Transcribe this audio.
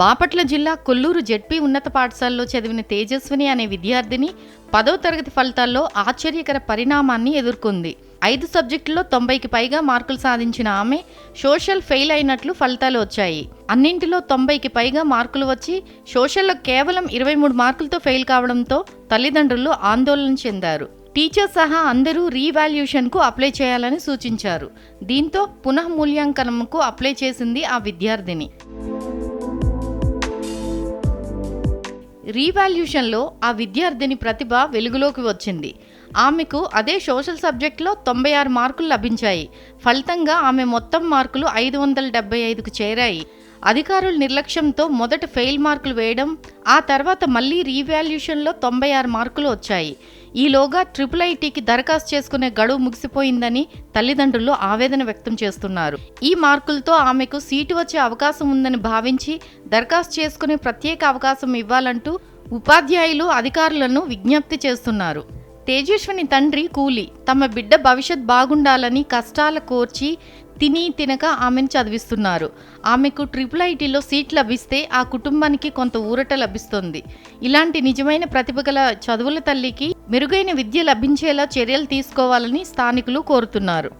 బాపట్ల జిల్లా కొల్లూరు జెడ్పీ ఉన్నత పాఠశాలలో చదివిన తేజస్విని అనే విద్యార్థిని పదో తరగతి ఫలితాల్లో ఆశ్చర్యకర పరిణామాన్ని ఎదుర్కొంది. ఐదు సబ్జెక్టుల్లో తొంభైకి పైగా మార్కులు సాధించిన ఆమె సోషల్ ఫెయిల్ అయినట్లు ఫలితాలు వచ్చాయి. అన్నింటిలో తొంభైకి పైగా మార్కులు వచ్చి సోషల్లో కేవలం ఇరవై మూడు మార్కులతో ఫెయిల్ కావడంతో తల్లిదండ్రులు ఆందోళన చెందారు. టీచర్ సహా అందరూ రీవాల్యూషన్కు అప్లై చేయాలని సూచించారు. దీంతో పునఃమూల్యాంకనంకు అప్లై చేసింది ఆ విద్యార్థిని. రీవాల్యూషన్లో ఆ విద్యార్థిని ప్రతిభ వెలుగులోకి వచ్చింది. ఆమెకు అదే సోషల్ సబ్జెక్ట్లో తొంభై ఆరు మార్కులు లభించాయి. ఫలితంగా ఆమె మొత్తం మార్కులు ఐదు వందల డెబ్బై ఐదుకు చేరాయి. అధికారుల నిర్లక్ష్యంతో మొదట ఫెయిల్ మార్కులు వేయడం ఆ తర్వాత మళ్ళీ రీవాల్యూషన్లో తొంభై ఆరు మార్కులు వచ్చాయి. ఈలోగా ట్రిపుల్ ఐటీకి దరఖాస్తు చేసుకునే గడువు ముగిసిపోయిందని తల్లిదండ్రులు ఆవేదన వ్యక్తం చేస్తున్నారు. ఈ మార్కులతో ఆమెకు సీటు వచ్చే అవకాశం ఉందని భావించి దరఖాస్తు చేసుకునే ప్రత్యేక అవకాశం ఇవ్వాలంటూ ఉపాధ్యాయులు అధికారులను విజ్ఞప్తి చేస్తున్నారు. తేజస్విని తండ్రి కూలి తమ బిడ్డ భవిష్యత్ బాగుండాలని కష్టాల కోర్చి తిని తినక ఆమెను చదివిస్తున్నారు. ఆమెకు ట్రిపుల్ ఐటీలో సీట్ లభిస్తే ఆ కుటుంబానికి కొంత ఊరట లభిస్తుంది. ఇలాంటి నిజమైన ప్రతిభ గల చదువుల తల్లికి మెరుగైన విద్య లభించేలా చర్యలు తీసుకోవాలని స్థానికులు కోరుతున్నారు.